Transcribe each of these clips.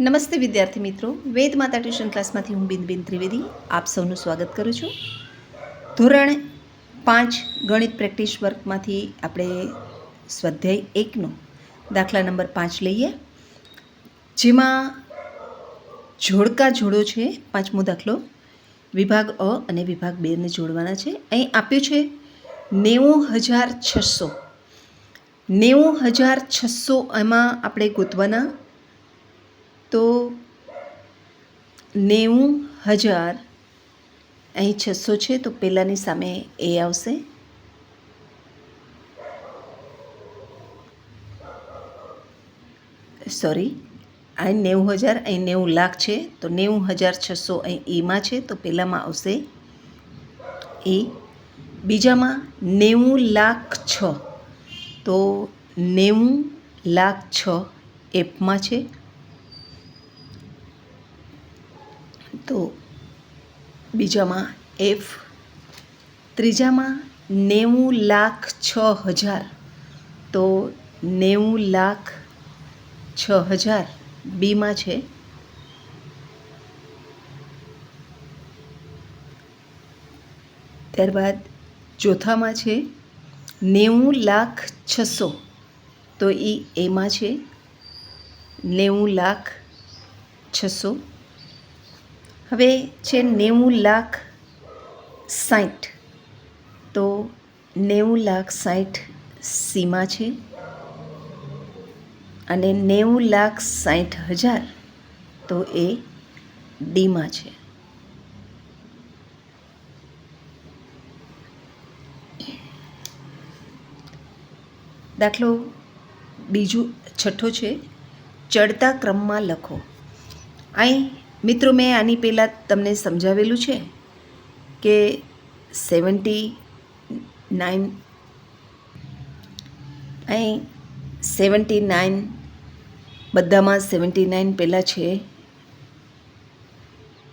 નમસ્તે વિદ્યાર્થી મિત્રો. વેદ માતા ટ્યુશન ક્લાસમાંથી હું બિંદબિન ત્રિવેદી આપ સૌનું સ્વાગત કરું છું. ધોરણ પાંચ ગણિત પ્રેક્ટિસ વર્કમાંથી આપણે સ્વાધ્યાય એકનો દાખલા નંબર પાંચ લઈએ. જેમાં જોડકા જોડો છે, પાંચમો દાખલો. વિભાગ અ અને વિભાગ બેને જોડવાના છે. અહીં આપ્યું છે નેવું હજાર છસો. નેવું હજાર છસો એમાં આપણે ગોતવાના તો નેવું હજાર અહીં છસો છે, તો પહેલાંની સામે એ આવશે. સોરી આ નેવું હજાર, અહીં નેવું લાખ છે, તો નેવું હજાર છસો અહીં એમાં છે, તો પહેલાંમાં આવશે એ. બીજામાં નેવું લાખ છ, તો નેવું લાખ છ એપમાં છે. તો બીજામાં એફ, ત્રીજામાં નેવું લાખ છ હજાર. તો નેવું લાખ છ હજાર બીમાં છે. ત્યારબાદ ચોથામાં છે નેવું લાખ છસો. તો એ એમાં છે. નેવું લાખ છસો. હવે છે નેવું લાખ સાઠ તો નેવું લાખ સાઠ સીમા છે. અને નેવું લાખ સાઠ હજાર તો એ ડીમાં છે. દાખલો બીજું છઠ્ઠો છે. ચડતા ક્રમમાં લખો. અહીં મિત્રો, મેં આની પહેલાં તમને સમજાવેલું છે કે સેવન્ટી નાઇન અહીં સેવન્ટી નાઇન બધામાં સેવન્ટી નાઇન પહેલાં છે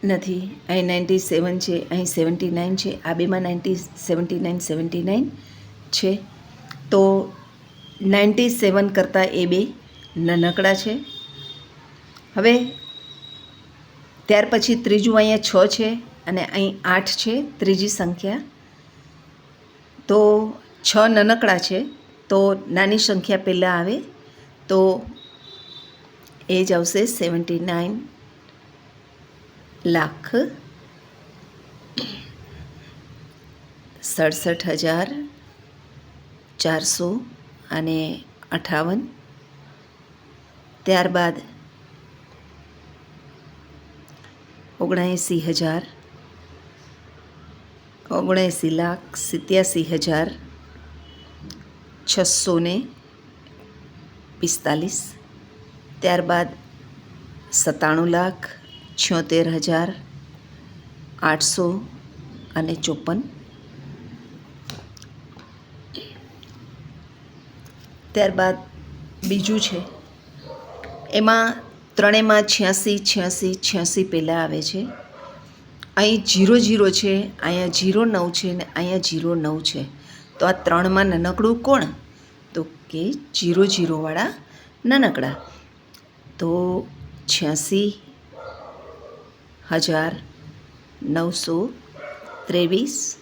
નથી, અહીં નાઇન્ટી સેવન છે, અહીં સેવન્ટી નાઇન છે, આ બેમાં ninety seventy nine seventy nine છે. તો નાઇન્ટી સેવન કરતાં એ બે નાનકડા છે. હવે ત્યાર પછી ત્રીજું અહીંયા છ છે અને અહીં આઠ છે, ત્રીજી સંખ્યા. તો છ નાનકડા છે, તો નાની સંખ્યા પહેલાં આવે. તો એ જ આવશે સેવન્ટી નાઇન લાખ સડસઠ હજાર ચારસો અને અઠાવન. ત્યારબાદ ઓગણએંસી હજાર, ઓગણએંસી લાખ સિત્યાસી હજાર, છસો ને પિસ્તાલીસ. ત્યારબાદ સત્તાણું લાખ છોતેર હજાર, આઠસો અને ચોપન. ત્યારબાદ બીજું છે, એમાં ત્રણેયમાં છ્યાસી છ્યાસી છ્યાસી પહેલાં આવે છે. અહીં જીરો જીરો છે, અહીંયા જીરો નવ છે ને અહીંયા જીરો નવ છે. તો આ ત્રણમાં નાનકડું કોણ? તો કે જીરો જીરોવાળા નાનકડા. તો છ્યાસી, હજાર, નવસો ત્રેવીસ.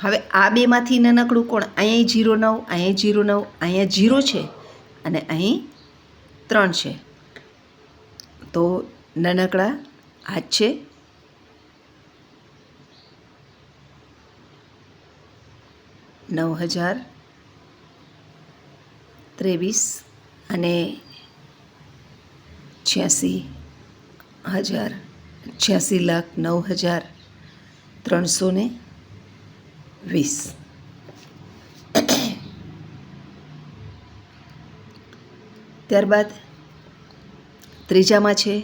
હવે આ બેમાંથી નાનકડું કોણ? અહીંયા જીરો નવ, અહીંયા જીરો નવ, અહીંયા જીરો છે અને અહીં ત્રણ છે. તો નાનકડા આ છે. નવ હજાર ત્રેવીસ અને છ્યાસી હજાર, છ્યાસી લાખ નવ હજાર ત્રણસો ને વીસ. ત્યારબાદ ત્રીજામાં છે,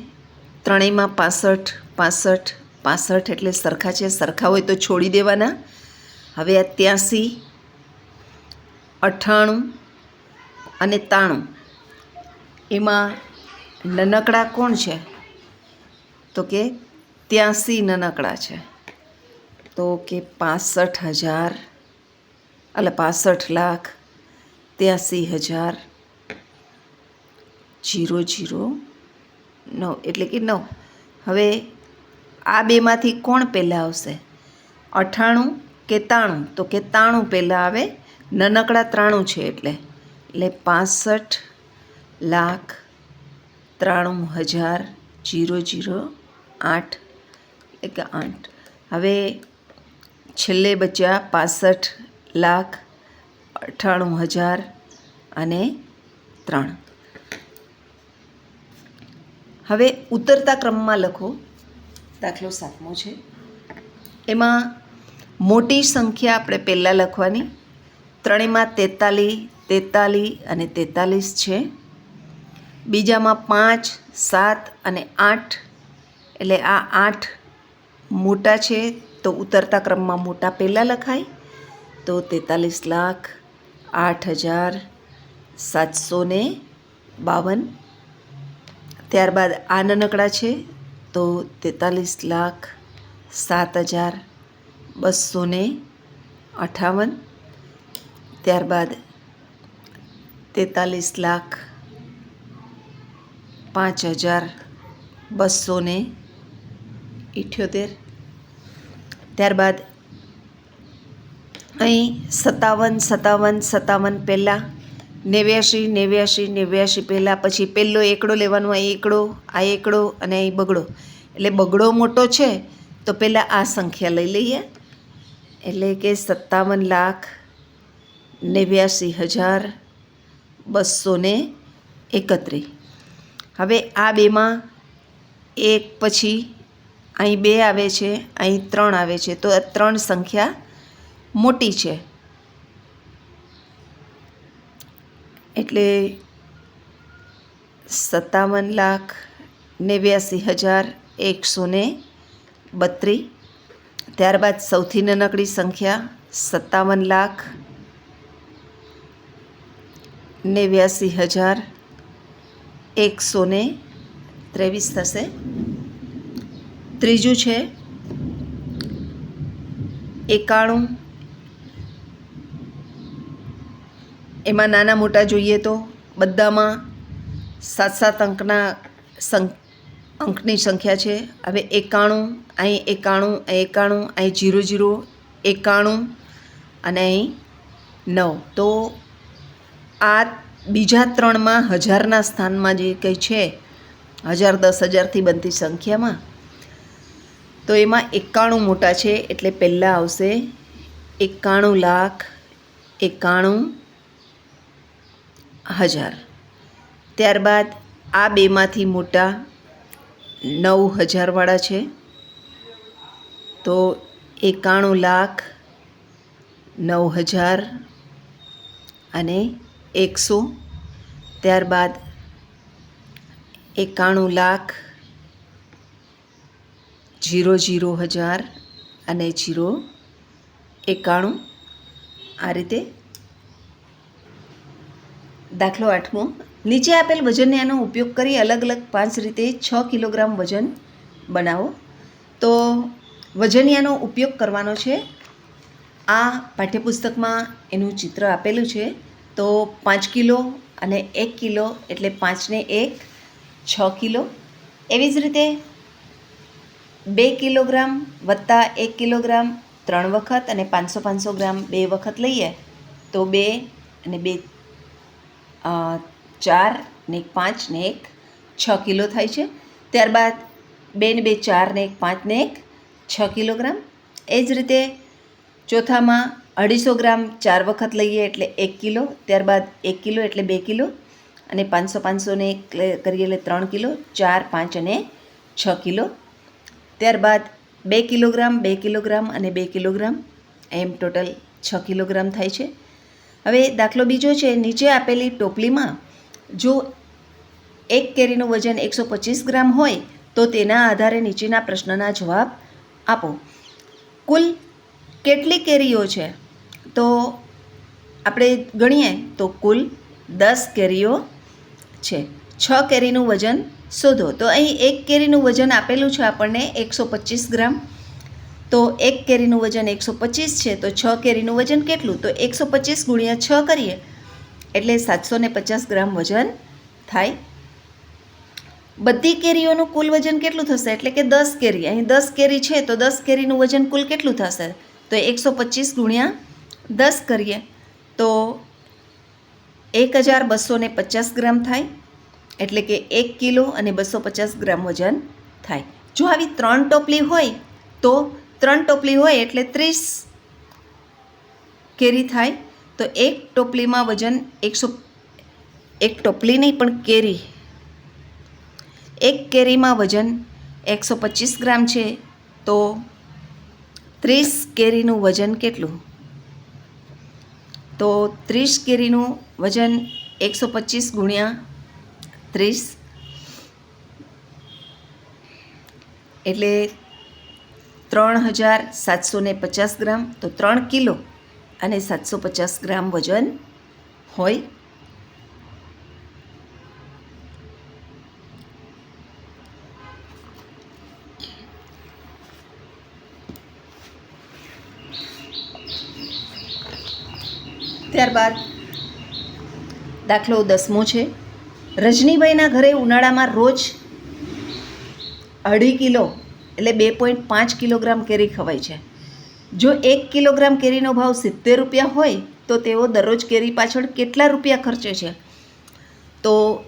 ત્રણેયમાં પાસઠ પાસઠ પાસઠ એટલે સરખા છે, સરખા હોય તો છોડી દેવાના. હવે આ ત્યાંસી અઠ્ઠાણું અને તાણું. એમાં નનકડા કોણ છે? તો કે ત્યાંસી નનકડા છે. તો કે પાસઠ હજાર એટલે પાસઠ લાખ, ત્યાંસી હજાર, જીરો જીરો નવ એટલે કે નવ હવે આ બેમાંથી કોણ પહેલાં આવશે? અઠાણું કે તાણું? તો કે તાણું પહેલાં આવે. નનકડા ત્રાણું છે એટલે. એટલે પાસઠ લાખ ત્રાણું હજાર જીરો જીરો આઠ. એક આઠ. હવે છેલ્લે બચ્યા પાસઠ લાખ અઠ્ઠાણું હજાર અને ત્રણ. હવે ઉતરતા ક્રમમાં લખો. દાખલો સાતમો છે. એમાં મોટી સંખ્યા આપણે પહેલાં લખવાની. ત્રણેયમાં તેતાલીસ તેતાલીસ અને તેતાલીસ છે. બીજામાં પાંચ, સાત અને આઠ. એટલે આ આઠ મોટા છે, તો ઉતરતા ક્રમમાં મોટા પહેલાં લખાય. તો તેતાલીસ લાખ આઠ હજાર સાતસો બાવન. ત્યારબાદ આ નાનકડા છે, તો તેતાલીસ લાખ સાત હજાર બસો ને અઠાવન. ત્યારબાદ તેતાલીસ લાખ પાંચ હજાર બસો ને ઇઠ્યોતેર. ત્યારબાદ અહીં સત્તાવન સત્તાવન સત્તાવન પહેલાં નેવ્યાશી નેવ્યાશી નેવ્યાશી પહેલાં, પછી પહેલો એકડો લેવાનો, આ એકડો આ એકડો અને અહીં બગડો. એટલે બગડો મોટો છે, તો પહેલાં આ સંખ્યા લઈ લઈએ. એટલે કે સત્તાવન લાખ નેવ્યાશી હજાર બસો ને એકત્રીસ. હવે આ બેમાં એક પછી અહીં બે આવે છે, અહીં ત્રણ આવે છે. તો આ ત્રણ સંખ્યા મોટી છે. એટલે સત્તાવન લાખ નેવ્યાસી હજાર એકસો ને બત્રીસ ત્યારબાદ સૌથી નાનકડી સંખ્યા સત્તાવન લાખ નેવ્યાસી હજાર એકસો ને ત્રેવીસ થશે. ત્રીજું છે એકાણું એમાં નાના મોટા જોઈએ તો બધામાં સાત સાત અંકના અંકની સંખ્યા છે. હવે એકાણું, અહીં એકાણું અહીં એકાણું, અહીં જીરો જીરો, એકાણું અને અહીં નવ. તો આ બીજા ત્રણમાં હજારના સ્થાનમાં જે કંઈ છે, હજાર દસ હજારથી બનતી સંખ્યામાં, તો એમાં એકાણું મોટા છે એટલે પહેલાં આવશે એકાણું લાખ, એકાણું હજાર. ત્યારબાદ આ બેમાંથી મોટા નવ હજારવાળા છે. તો એકાણું લાખ નવ હજાર અને એકસો. ત્યારબાદ એકાણું લાખ જીરો જીરો હજાર અને જીરો એકાણું. આ રીતે દાખલો આઠમો. નીચે આપેલ વજનયાનો ઉપયોગ કરી અલગ અલગ પાંચ રીતે છ કિલોગ્રામ વજન બનાવો. તો વજનિયાનો ઉપયોગ કરવાનો છે. આ પાઠ્યપુસ્તકમાં એનું ચિત્ર આપેલું છે. તો પાંચ કિલો અને એક કિલો એટલે પાંચને એક, છ કિલો. એવી જ રીતે બે કિલોગ્રામ વત્તા એક કિલોગ્રામ ત્રણ વખત અને પાંચસો પાંચસો ગ્રામ બે વખત લઈએ તો બે અને બે ચાર ને એક, પાંચ ને એક, છ કિલો થાય છે. ત્યારબાદ બે ને બે, ચાર ને એક, પાંચ ને એક, છ કિલોગ્રામ. એ જ રીતે ચોથામાં અઢીસો ગ્રામ ચાર વખત લઈએ એટલે એક કિલો, ત્યારબાદ એક કિલો એટલે બે કિલો, અને પાંચસો પાંચસોને એક કરીએ એટલે ત્રણ કિલો, ચાર, પાંચ અને છ કિલો. ત્યારબાદ બે કિલોગ્રામ બે કિલોગ્રામ અને બે કિલોગ્રામ, એમ ટોટલ છ કિલોગ્રામ થાય છે. હવે દાખલો બીજો છે, નીચે આપેલી ટોપલીમાં જો એક કેરીનું વજન એકસો પચીસ ગ્રામ હોય, તો તેના આધારે નીચેના પ્રશ્નના જવાબ આપો. કુલ કેટલી કેરીઓ છે? તો આપણે ગણીએ, તો કુલ દસ કેરીઓ છે. છ કેરીનું વજન શોધો. તો અહીં એક કેરીનું વજન આપેલું છે આપણને એકસો પચીસ ગ્રામ. તો એક કેરીનું વજન એકસો પચીસ છે, તો છ કેરીનું વજન કેટલું? તો એકસો પચીસ ગુણ્યા છ કરીએ, એટલે સાતસો ને પચાસ ગ્રામ વજન થાય. બધી કેરીઓનું કુલ વજન કેટલું થશે? એટલે કે દસ કેરી. અહીં દસ કેરી છે, તો દસ કેરીનું વજન કુલ કેટલું થશે? તો એકસો પચીસ ગુણ્યા દસ કરીએ, તો એક હજાર બસો ને પચાસ ગ્રામ થાય, એટલે કે એક કિલો અને બસો પચાસ ગ્રામ વજન થાય. જો આવી ત્રણ ટોપલી હોય, તો ત્રણ ટોપલી હોય એટલે ત્રીસ કેરી થાય, તો એક ટોપલીમાં વજન એકસો એક ટોપલી નહીં, પણ કેરી. એક કેરીમાં વજન એકસો પચીસ ગ્રામ છે, તો ત્રીસ કેરીનું વજન કેટલું? તો ત્રીસ કેરીનું વજન એકસો પચીસ ગુણ્યા ત્રીસ, એટલે ત્રણ હજાર સાતસો ને પચાસ ગ્રામ, તો ત્રણ કિલો અને સાતસો પચાસ ગ્રામ વજન હોય. ત્યારબાદ દાખલો દસમો છે. રજનીભાઈના ઘરે ઉનાળામાં રોજ અઢી કિલો એટલે બે પોઈન્ટ પાંચ કિલોગ્રામ કેરી ખવાય છે. જો એક કિલોગ્રામ કેરીનો ભાવ સિત્તેર રૂપિયા હોય, તો તેઓ દરરોજ કેરી પાછળ કેટલા રૂપિયા ખર્ચે છે? તો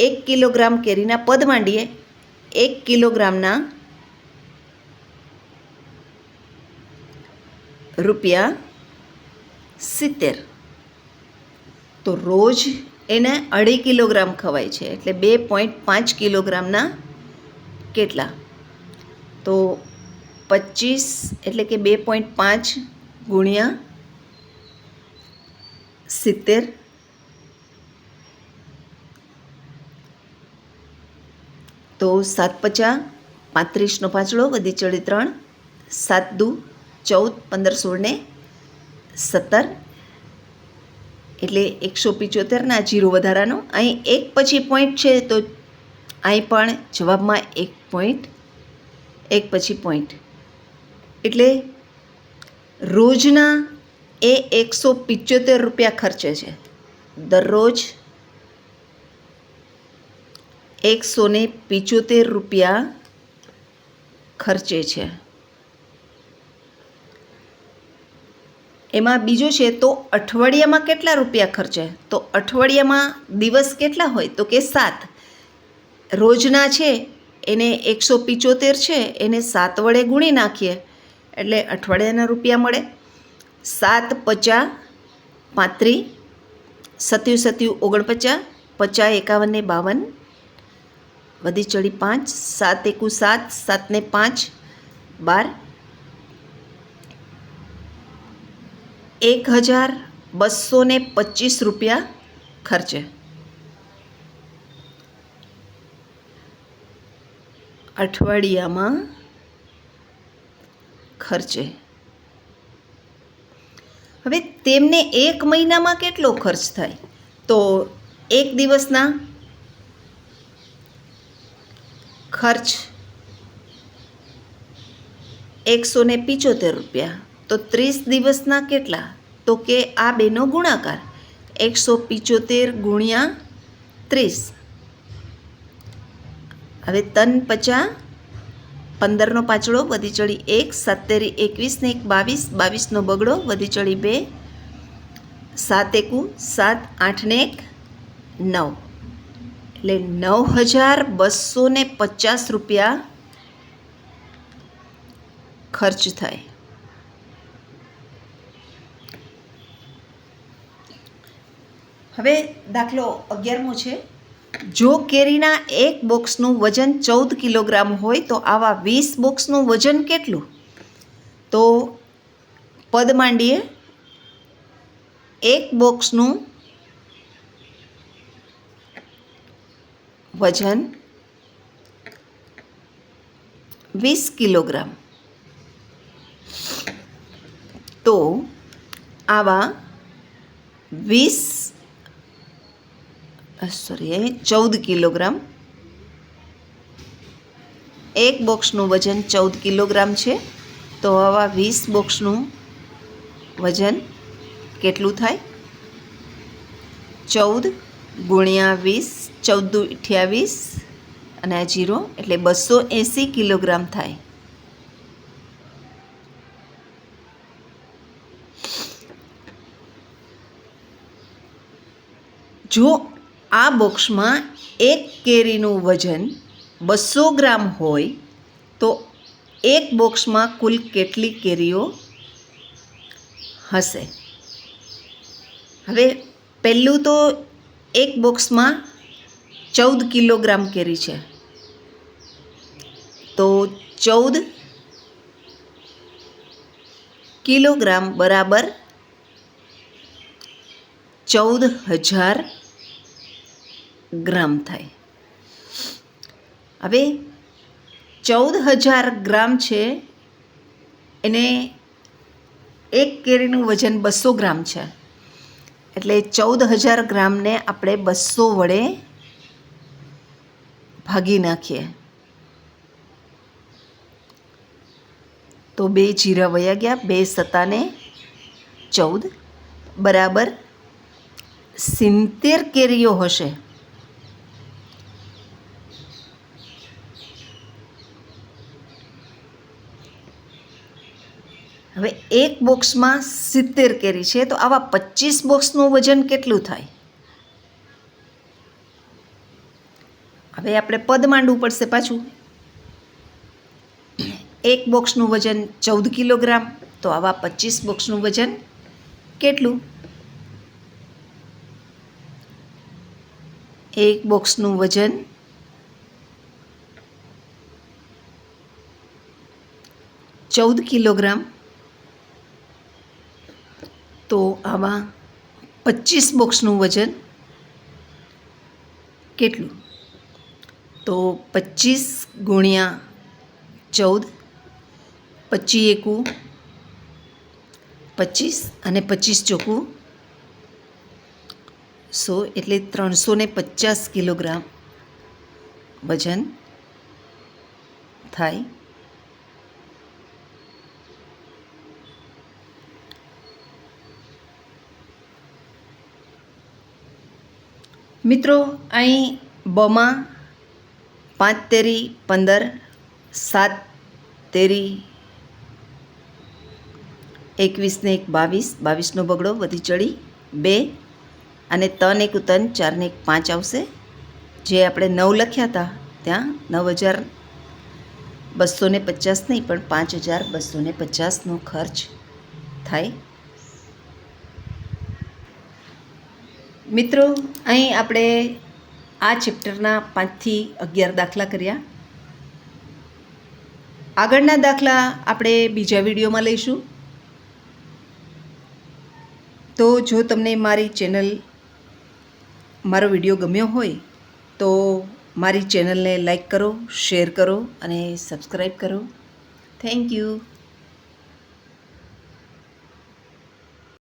એક કિલોગ્રામ કેરીના પદ માંડીએ. એક કિલોગ્રામના રૂપિયા સિત્તેર. તો રોજ એને અઢી કિલોગ્રામ ખવાય છે. એટલે બે પોઈન્ટ પાંચ કિલોગ્રામના કેટલા? તો પચીસ એટલે કે બે પોઈન્ટ પાંચ ગુણ્યા સિત્તેર. તો સાત પચાસ, પાંત્રીસનો પાંચડો વધી ચડી ત્રણ, સાત દુ, ચૌદ, પંદર સોળ ને સત્તર. એટલે એકસો પિચોતેરના જીરો વધારાનો. અહીં એક પછી પોઈન્ટ છે તો અહીં પણ જવાબમાં એક પોઈન્ટ એક પછી પોઈન્ટ એટલે રોજના એ એકસો પિચોતેર રૂપિયા ખર્ચે છે. દરરોજ એકસો ને પિચોતેર રૂપિયા ખર્ચે છે. એમાં બીજું છે, તો અઠવાડિયામાં કેટલા રૂપિયા ખર્ચે? તો અઠવાડિયામાં દિવસ કેટલા હોય? તો કે સાત. રોજના છે એને એકસો પિચોતેર છે, એને સાત વડે ગુણી નાખીએ. એટલે અઠવાડિયાના રૂપિયા મળે. સાત પચાસ, પાંત્રીસ, સત્યુ સત્યુ ઓગણપચાસ, પચાસ એકાવન ને બાવન, વધી ચડી પાંચ, સાત એકુ સાત સાતને પાંચ, બાર, એક હજાર બસો પચીસ રૂપિયા ખર્ચે. અઠવાડિયામાં ખર્ચે. હવે તેમને એક મહિનામાં કેટલો ખર્ચ થાય? તો એક દિવસના ખર્ચ એકસો ને પિચોતેર રૂપિયા. તો ત્રીસ દિવસના કેટલા? તો કે આ બેનો ગુણાકાર. એકસો પિચોતેર ગુણ્યા ત્રીસ. હવે તન પચા પંદરનો પાછળો, વધી ચડી એક, સત્તેરી એકવીસને એક બાવીસ, બાવીસનો બગડો, વધી ચડી બે, સાત એકુ, સાત આઠને એક, નવ. એટલે નવ હજાર બસો ને પચાસ રૂપિયા ખર્ચ થાય. હવે દાખલો અગિયારમો છે. જો કેરીના એક બોક્સનું વજન ચૌદ કિલોગ્રામ હોય, તો આવા વીસ બોક્સનું વજન કેટલું? તો પદ માંડીએ એક બોક્સનું વજન વીસ કિલોગ્રામ. તો આવા વીસ સોરી ચૌદ કિલોગ્રામ. એક બોક્સનું વજન ચૌદ કિલોગ્રામ છે. તો આવા વીસ બોક્સનું વજન કેટલું થાય? ચૌદ ગુણ્યા વીસ, ચૌદ અઠ્યાવીસ અને આ જીરો એટલે બસો એંસી કિલોગ્રામ થાય. જો આ બોક્સમાં એક કેરીનું વજન બસો ગ્રામ હોય તો એક બોક્સમાં કુલ કેટલી કેરીઓ હશે? હવે પહેલું તો એક બોક્સમાં ચૌદ કિલોગ્રામ કેરી છે. તો ચૌદ કિલોગ્રામ બરાબર ચૌદ હજાર ગ્રામ થાય. હવે ચૌદ હજાર ગ્રામ છે, એને એક કેરીનું વજન બસો ગ્રામ છે. એટલે ચૌદ હજાર ગ્રામને આપણે બસો વડે ભાગી નાખીએ. તો બે જીરા વયા ગયા, બે સતાને ચૌદ. બરાબર સિત્તેર કેરીઓ હશે. હવે એક બોક્સમાં સિત્તેર કેરી છે, તો આવા પચીસ બોક્સનું વજન કેટલું થાય? હવે આપણે પદ માંડવું પડશે પાછું. એક બોક્સનું વજન ચૌદ કિલોગ્રામ, તો આવા પચીસ બોક્સનું વજન કેટલું? એક બોક્સનું વજન ચૌદ કિલોગ્રામ આમાં પચીસ બોક્સનું વજન કેટલું? તો પચીસ ગુણ્યા ચૌદ પચી એકું, પચીસ અને પચીસ ચોખ્ખું સો એટલે ત્રણસો ને પચાસ કિલોગ્રામ વજન થાય. મિત્રો, અહીં બમાં પાંચ તેરી પંદર, સાત તેરી એકવીસને એક બાવીસ, બાવીસનો બગડો વધી ચડી બે અને તન એક તન ચારને એક પાંચ આવશે. જે આપણે નવ લખ્યા હતા ત્યાં નવ હજાર બસો પચાસ નહીં, પણ પાંચ હજાર બસો પચાસનો ખર્ચ થાય મિત્રો, અહીં આપણે આ ચેપ્ટરના પાંચથી અગિયાર દાખલા કર્યા. આગળના દાખલા આપણે બીજા વિડીયોમાં લઈશું. તો જો તમને મારી ચેનલ, મારો વીડિયો ગમ્યો હોય, તો મારી ચેનલને લાઈક કરો, શેર કરો અને સબસ્ક્રાઈબ કરો. Thank you.